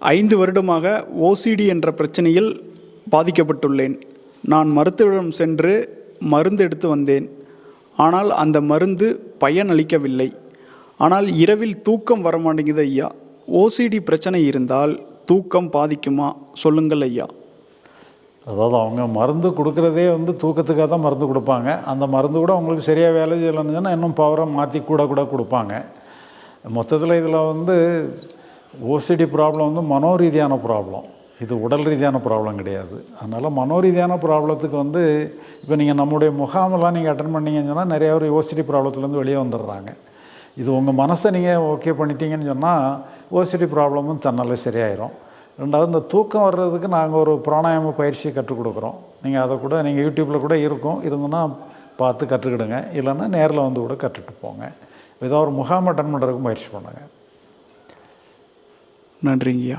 ஐந்து வருடமாக ஓசிடி என்ற பிரச்சனையில் பாதிக்கப்பட்டுள்ளேன். நான் மருத்துவரிடம் சென்று மருந்து எடுத்து வந்தேன். ஆனால் அந்த மருந்து பயனளிக்கவில்லை ஆனால் இரவில் தூக்கம் வர மாட்டேங்குது ஐயா ஓசிடி பிரச்சனை இருந்தால் தூக்கம் பாதிக்குமா? சொல்லுங்கள் ஐயா. அதாவது அவங்க மருந்து கொடுக்குறதே வந்து தூக்கத்துக்காக தான் மருந்து கொடுப்பாங்க. அந்த மருந்து கூட அவங்களுக்கு சரியாக வேலை செய்யலைன்னு சொன்னால் இன்னும் பவரை மாற்றி கூட கூட கொடுப்பாங்க. மொத்தத்தில் இதில் வந்து ஓசிடி ப்ராப்ளம் வந்து மனோரீதியான ப்ராப்ளம் இது உடல் ரீதியான ப்ராப்ளம் கிடையாது. அதனால் மனோரீதியான ப்ராப்ளத்துக்கு வந்து இப்போ நீங்கள் நம்முடைய முகாமெல்லாம் நீங்கள் அட்டன் பண்ணீங்கன்னு சொன்னால் நிறைய பேர் ஓசிடி ப்ராப்ளத்துலேருந்து வெளியே வந்துடுறாங்க. இது உங்கள் மனசை நீங்கள் ஓகே பண்ணிட்டீங்கன்னு சொன்னால் ஓசிடி ப்ராப்ளமும் தன்னால் சரியாயிரும். ரெண்டாவது இந்த தூக்கம் வர்றதுக்கு நாங்கள் ஒரு பிராணாயாம பயிற்சியை கற்றுக் கொடுக்குறோம். நீங்கள் அதை கூட நீங்கள் யூடியூப்பில் கூட இருக்கும். இருந்துன்னா பார்த்து கற்றுக்கிடுங்க. இல்லைன்னா நேரில் வந்து கூட கற்றுட்டு போங்க. ஏதோ ஒரு முகாம் அட்டன் பண்ணுறதுக்கு முயற்சி பண்ணுங்கள் நன்றிங்கய்யா.